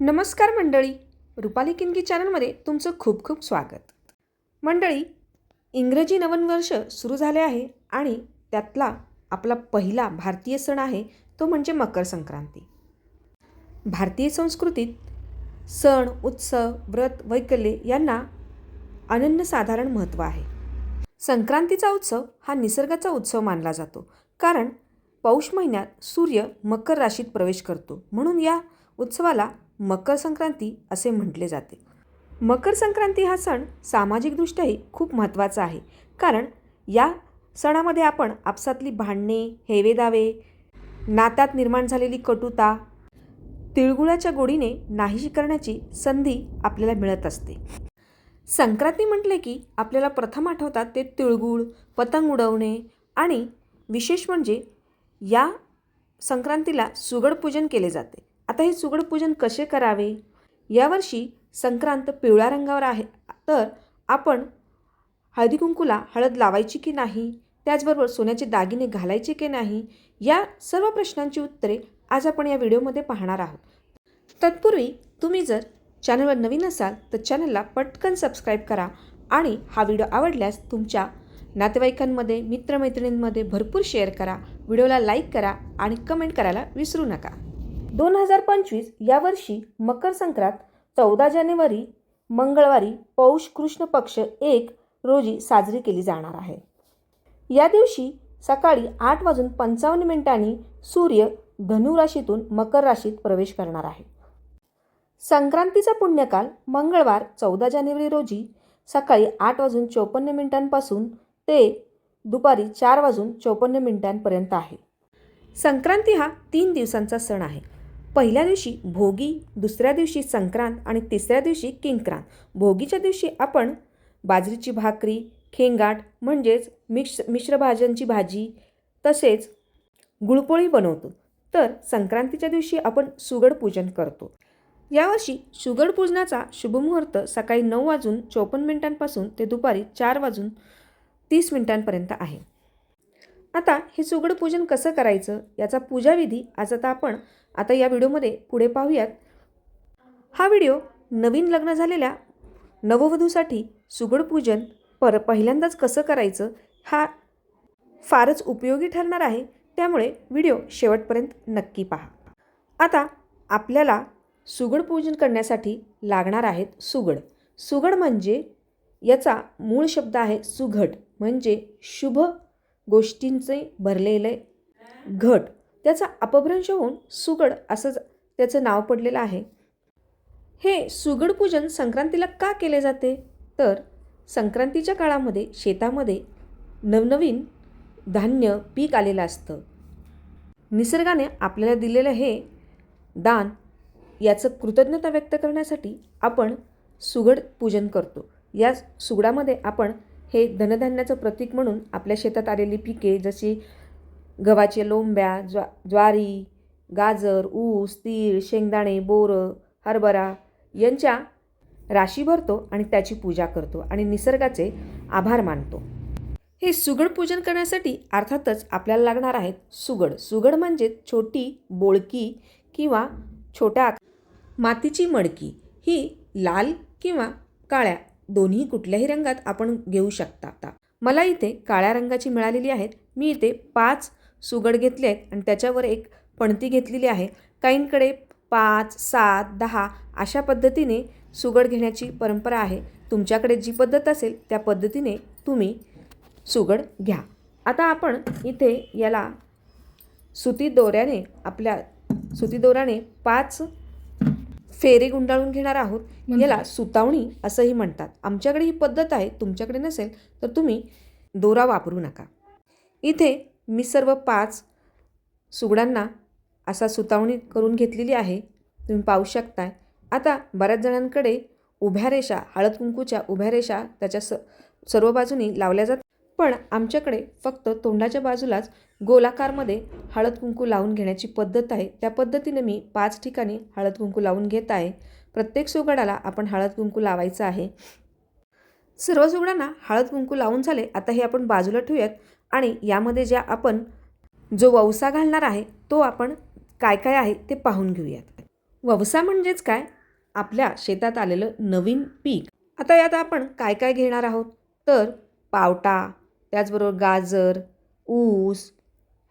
नमस्कार मंडळी. रुपाली किनकी चॅनलमध्ये तुमचं खूप खूप स्वागत. मंडळी इंग्रजी नवन वर्ष सुरू झाले आहे आणि त्यातला आपला पहिला भारतीय सण आहे तो म्हणजे मकर संक्रांती. भारतीय संस्कृतीत सण उत्सव व्रत वैकल्ये यांना अनन्यसाधारण महत्त्व आहे. संक्रांतीचा उत्सव हा निसर्गाचा उत्सव मानला जातो. कारण पौष महिन्यात सूर्य मकर राशीत प्रवेश करतो. म्हणून या उत्सवाला मकर संक्रांती असे म्हटले जाते. मकर संक्रांती हा सण सामाजिकदृष्ट्याही खूप महत्त्वाचा आहे. कारण या सणामध्ये आपण आपसातली भांडणे हेवेदावे नात्यात निर्माण झालेली कटुता तिळगुळाच्या गोडीने नाहीशी करण्याची संधी आपल्याला मिळत असते. संक्रांती म्हटले की आपल्याला प्रथम आठवतात ते तिळगुळ पतंग उडवणे आणि विशेष म्हणजे या संक्रांतीला सुगड पूजन केले जाते. आता हे सुगड पूजन कसे करावे? यावर्षी संक्रांत पिवळ्या रंगावर आहे. तर आपण हळदी कुंकूला हळद लावायची की नाही? त्याचबरोबर सोन्याचे दागिने घालायचे की नाही? या सर्व प्रश्नांची उत्तरे आज आपण या व्हिडिओमध्ये पाहणार आहोत. तत्पूर्वी तुम्ही जर चॅनलवर नवीन असाल तर चॅनलला पटकन सबस्क्राईब करा आणि हा व्हिडिओ आवडल्यास तुमच्या नातेवाईकांमध्ये मित्रमैत्रिणींमध्ये भरपूर शेअर करा. व्हिडिओला लाईक करा आणि कमेंट करायला विसरू नका. दोन हजार पंचवीस या वर्षी मकर संक्रांत चौदा जानेवारी मंगळवारी पौष कृष्ण पक्ष एक रोजी साजरी केली जाणार आहे. या दिवशी सकाळी आठ वाजून पंचावन्न मिनिटांनी सूर्य धनु राशीतून मकर राशीत प्रवेश करणार आहे. संक्रांतीचा पुण्यकाल मंगळवार चौदा जानेवारी रोजी सकाळी आठ वाजून चोपन्न मिनिटांपासून ते दुपारी चार वाजून चोपन्न मिनिटांपर्यंत आहे. संक्रांती हा तीन दिवसांचा सण आहे. पहिल्या दिवशी भोगी दुसऱ्या दिवशी संक्रांत आणि तिसऱ्या दिवशी किंक्रांत. भोगीच्या दिवशी आपण बाजरीची भाकरी खेंगाट म्हणजेच मिक्स मिश्र भाज्यांची भाजी तसेच गुळपोळी बनवतो. तर संक्रांतीच्या दिवशी आपण सुगड पूजन करतो. यावर्षी सुगड पूजनाचा शुभमुहूर्त सकाळी नऊ वाजून चोपन्न मिनिटांपासून ते दुपारी चार वाजून तीस मिनिटांपर्यंत आहे. आता हे सुगड पूजन कसं करायचं? याचा पूजाविधी आज आता आपण आता या व्हिडिओमध्ये पुढे पाहूयात. हा व्हिडिओ नवीन लग्न झालेल्या नववधूसाठी सुगड पूजन पर पहिल्यांदाच कसं करायचं हा फारच उपयोगी ठरणार आहे. त्यामुळे व्हिडिओ शेवटपर्यंत नक्की पहा. आता आपल्याला सुगड पूजन करण्यासाठी लागणार आहेत सुगड. सुगड म्हणजे याचा मूळ शब्द आहे सुघट. म्हणजे शुभ गोष्टींचे भरलेले घट. त्याचा अपभ्रंश होऊन सुगड असं त्याचं नाव पडलेलं आहे. हे सुगड पूजन संक्रांतीला का केले जाते? तर संक्रांतीच्या काळामध्ये शेतामध्ये नवनवीन धान्य पीक आलेलं असतं. निसर्गाने आपल्याला दिलेलं हे दान याचं कृतज्ञता व्यक्त करण्यासाठी आपण सुगड पूजन करतो. या सुगडामध्ये आपण हे धनधान्याचं प्रतीक म्हणून आपल्या शेतात आलेली पिके जशी गव्हाचे लोंब्या ज्वा ज्वारी गाजर ऊस तीळ शेंगदाणे बोरं हरभरा यांच्या राशी भरतो आणि त्याची पूजा करतो आणि निसर्गाचे आभार मानतो. हे सुगड पूजन करण्यासाठी अर्थातच आपल्याला लागणार आहेत सुगड. सुगड म्हणजे छोटी बोळकी किंवा छोट्या मातीची मडकी. ही लाल किंवा काळ्या दोन्ही कुठल्याही रंगात आपण घेऊ शकता. आता मला इथे काळ्या रंगाची मिळालेली आहेत. मी इथे पाच सुगड घेतले आहेत आणि त्याच्यावर एक पणती घेतलेली आहे. काहींकडे पाच सात दहा अशा पद्धतीने सुगड घेण्याची परंपरा आहे. तुमच्याकडे जी पद्धत असेल त्या पद्धतीने तुम्ही सुगड घ्या. आता आपण इथे याला सुती दोऱ्याने आपल्या सुती दोऱ्याने पाच फेरे गुंडाळून घेणार आहोत. याला सुतावणी असंही म्हणतात. आमच्याकडे ही पद्धत आहे तुमच्याकडे नसेल तर तुम्ही दोरा वापरू नका. इथे मी सर्व पाच सुगडांना असा सुतावणी करून घेतलेली आहे. तुम्ही पाहू शकताय. आता बऱ्याच जणांकडे उभ्या रेषा हळद कुंकूच्या उभ्या रेषा त्याच्या स सर्व बाजूनी लावल्या जातात पण आमच्याकडे फक्त तोंडाच्या बाजूलाच गोलाकारमध्ये हळद कुंकू लावून घेण्याची पद्धत आहे. त्या पद्धतीने मी पाच ठिकाणी हळद कुंकू लावून घेत आहे. प्रत्येक सुगडाला आपण हळद कुंकू लावायचं आहे. सर्व सुगडांना हळद कुंकू लावून झाले. आता हे आपण बाजूला ठेवूयात. आणि यामध्ये ज्या आपण जो वौसा घालणार आहे तो आपण काय काय आहे ते पाहून घेऊयात. ववसा म्हणजेच काय? आपल्या शेतात आलेलं नवीन पीक. आता यात आपण काय काय घेणार आहोत? तर पावटा त्याचबरोबर गाजर ऊस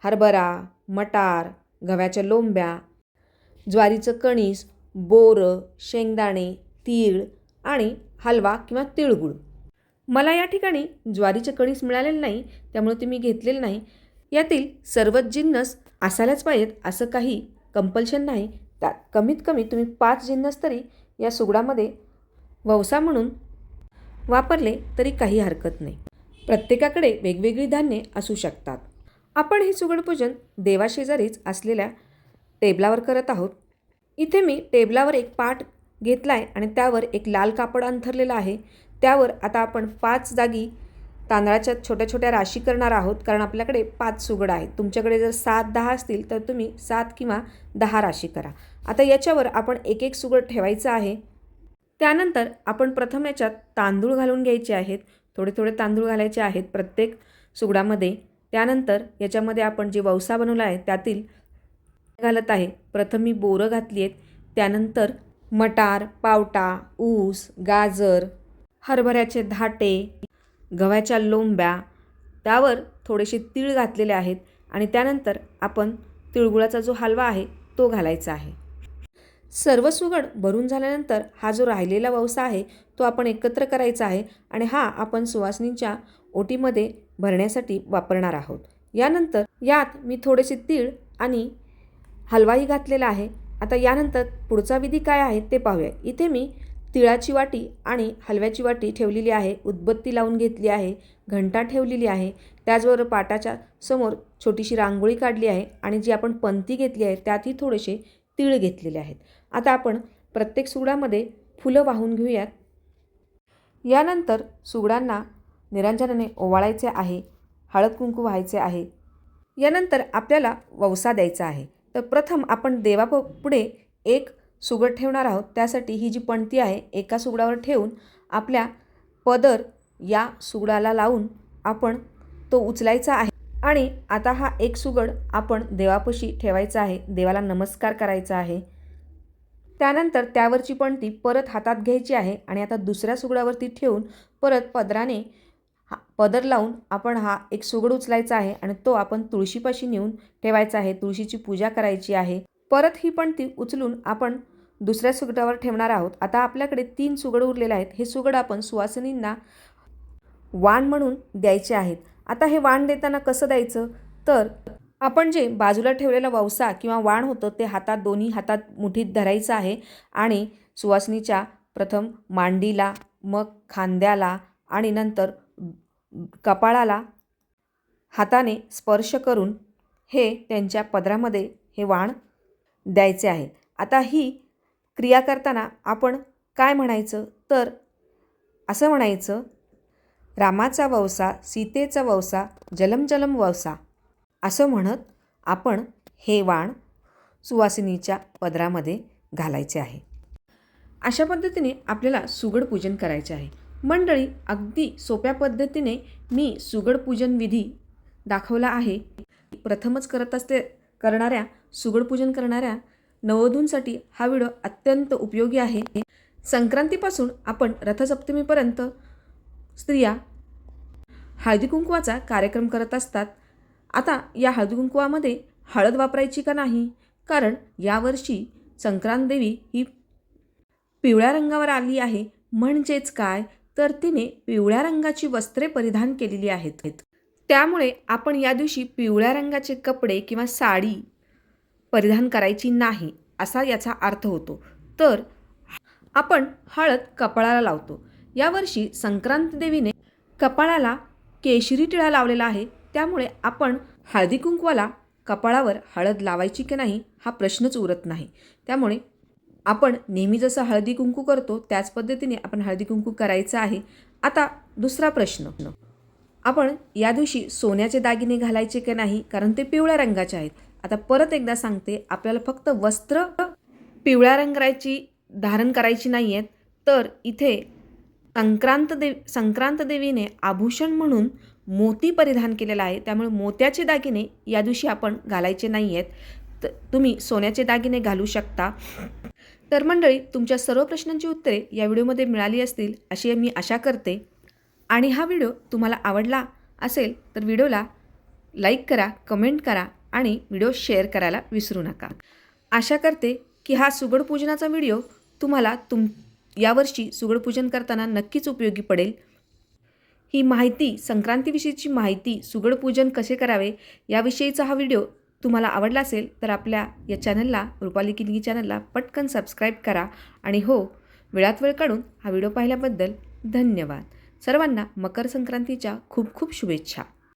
हरभरा मटार गव्याच्या लोंब्या ज्वारीचं कणीस बोरं शेंगदाणे तीळ आणि हलवा किंवा तिळगुळ. मला या ठिकाणी ज्वारीचे कणीस मिळालेलं नाही त्यामुळे ते मी घेतलेलं नाही. यातील सर्वच जिन्नस असायलाच पाहिजेत असं काही कंपल्शन नाही. त्यात कमीत कमी तुम्ही पाच जिन्नस तरी या सुगडामध्ये ववसा म्हणून वापरले तरी काही हरकत नाही. प्रत्येकाकडे वेगवेगळी धान्ये असू शकतात. आपण हे सुगडपूजन देवाशेजारीच असलेल्या टेबलावर करत आहोत. इथे मी टेबलावर एक पाट घेतला आहे आणि त्यावर एक लाल कापड अंथरलेलं आहे. त्यावर आता आपण पाच जागी तांदळाच्या छोट्या छोट्या राशी करणार आहोत. कारण आपल्याकडे पाच सुगड आहेत. तुमच्याकडे जर सात दहा असतील तर तुम्ही सात किंवा दहा राशी करा. आता याच्यावर आपण एक एक सुगड ठेवायचं आहे. त्यानंतर आपण प्रथम याच्यात तांदूळ घालून घ्यायचे आहेत. थोडे थोडे तांदूळ घालायचे आहेत प्रत्येक सुगडामध्ये. त्यानंतर याच्यामध्ये आपण जे ववसा बनवला आहे त्यातील घालत आहे. प्रथम मी बोरं घातली आहेत. त्यानंतर मटार पावटा ऊस गाजर हरभऱ्याचे धाटे गव्हाच्या लोंब्या त्यावर थोडेसे तीळ घातलेले आहेत आणि त्यानंतर आपण तिळगुळाचा जो हलवा आहे तो घालायचा आहे. सर्व सुगड भरून झाल्यानंतर हा जो राहिलेला ववसा आहे तो आपण एकत्र करायचा आहे आणि हा आपण सुवासनींच्या ओटीमध्ये भरण्यासाठी वापरणार आहोत. यानंतर यात मी थोडेसे तीळ आणि हलवाही घातलेला आहे. आता यानंतर पुढचा विधी काय आहे ते पाहूया. इथे मी तिळाची वाटी आणि हलव्याची वाटी ठेवलेली आहे उदबत्ती लावून घेतली आहे घंटा ठेवलेली आहे. त्याचबरोबर पाटाच्या समोर छोटीशी रांगोळी काढली आहे आणि जी आपण पंथी घेतली आहे त्यातही थोडेसे तीळ घेतलेले आहेत. आता आपण प्रत्येक सुगडामध्ये फुलं वाहून घेऊयात. यानंतर सुगडांना निरंजनाने ओवाळायचे आहे हळद कुंकू व्हायचे आहे. यानंतर आपल्याला ववसा द्यायचा आहे. तर प्रथम आपण देवा पुढे एक सुगड ठेवणार आहोत. त्यासाठी ही जी पणती आहे एका सुगडावर ठेवून आपल्या पदर या सुगडाला लावून आपण तो उचलायचा आहे. आणि आता हा एक सुगड आपण देवापाशी ठेवायचा आहे. देवाला नमस्कार करायचा आहे. त्यानंतर त्यावरची पणती परत हातात घ्यायची आहे आणि आता दुसऱ्या सुगडावरती ठेवून परत पदराने हा पदर लावून आपण हा एक सुगड उचलायचा आहे आणि तो आपण तुळशीपाशी नेऊन ठेवायचा आहे. तुळशीची पूजा करायची आहे. परत ही पण ती उचलून आपण दुसऱ्या सुगडावर ठेवणार आहोत. आता आपल्याकडे तीन सुगड उरलेले आहेत. हे सुगड आपण सुवासिनींना वाण म्हणून द्यायचे आहेत. आता हे वाण देताना कसं द्यायचं? तर आपण जे बाजूला ठेवलेला ववसा किंवा वाण होतं ते हातात दोन्ही हातात मुठीत धरायचं आहे आणि सुवासिनीच्या प्रथम मांडीला मग खांद्याला आणि नंतर कपाळाला हाताने स्पर्श करून हे त्यांच्या पदरामध्ये हे वाण द्यायचे आहे. आता ही क्रिया करताना आपण काय म्हणायचं? तर असं म्हणायचं रामाचा ववसा सीतेचा ववसा जलम जलम ववसा असं म्हणत आपण हे वाण सुवासिनीच्या पदरामध्ये घालायचे आहे. अशा पद्धतीने आपल्याला सुगड पूजन करायचे आहे. मंडळी अगदी सोप्या पद्धतीने मी सुगड पूजन विधी दाखवला आहे. प्रथमच करत असते करणाऱ्या सुगडपूजन करणाऱ्या नववधूंसाठी हा व्हिडिओ अत्यंत उपयोगी आहे. संक्रांतीपासून आपण रथसप्तमीपर्यंत स्त्रिया हळदी कुंकवाचा कार्यक्रम करत असतात. आता या हळदी कुंकवामध्ये हळद वापरायची का नाही? कारण यावर्षी संक्रांत देवी ही पिवळ्या रंगावर आली आहे. म्हणजेच काय? तर तिने पिवळ्या रंगाची वस्त्रे परिधान केलेली आहेत. त्यामुळे आपण या दिवशी पिवळ्या रंगाचे कपडे किंवा साडी परिधान करायची नाही असा याचा अर्थ होतो. तर आपण हळद कपाळाला लावतो. यावर्षी संक्रांत देवीने कपाळाला केशरी टिळा लावलेला आहे. त्यामुळे आपण हळदी कुंकवाला कपाळावर हळद लावायची की नाही हा प्रश्नच उरत नाही. त्यामुळे आपण नेहमी जसं हळदी कुंकू करतो त्याच पद्धतीने आपण हळदी कुंकू करायचं आहे. आता दुसरा प्रश्न. आपण या दिवशी सोन्याचे दागिने घालायचे की नाही? कारण ते पिवळ्या रंगाचे आहेत. आता परत एकदा सांगते आपल्याला फक्त वस्त्र पिवळ्या रंगाची धारण करायची नाही आहेत तर इथे संक्रांत देव संक्रांत देवीने आभूषण म्हणून मोती परिधान केलेला आहे. त्यामुळे मोत्याचे दागिने या दिवशी आपण घालायचे नाही आहेत तर तुम्ही सोन्याचे दागिने घालू शकता. तर मंडळी तुमच्या सर्व प्रश्नांची उत्तरे या व्हिडिओमध्ये मिळाली असतील अशी मी आशा करते. आणि हा व्हिडिओ तुम्हाला आवडला असेल तर व्हिडिओला लाईक करा कमेंट करा आणि व्हिडिओ शेअर करायला विसरू नका. आशा करते की हा सुगडपूजनाचा व्हिडिओ तुम्हाला तुम यावर्षी सुगडपूजन करताना नक्कीच उपयोगी पडेल. ही माहिती संक्रांतीविषयीची माहिती सुगडपूजन कसे करावे याविषयीचा हा व्हिडिओ तुम्हाला आवडला असेल तर आपल्या या चॅनलला रुपाली किनगी चॅनलला पटकन सबस्क्राईब करा आणि हो वेळात वेळ काढून हा व्हिडिओ पाहिल्याबद्दल धन्यवाद. सर्वांना मकर संक्रांतीच्या खूप खूप शुभेच्छा.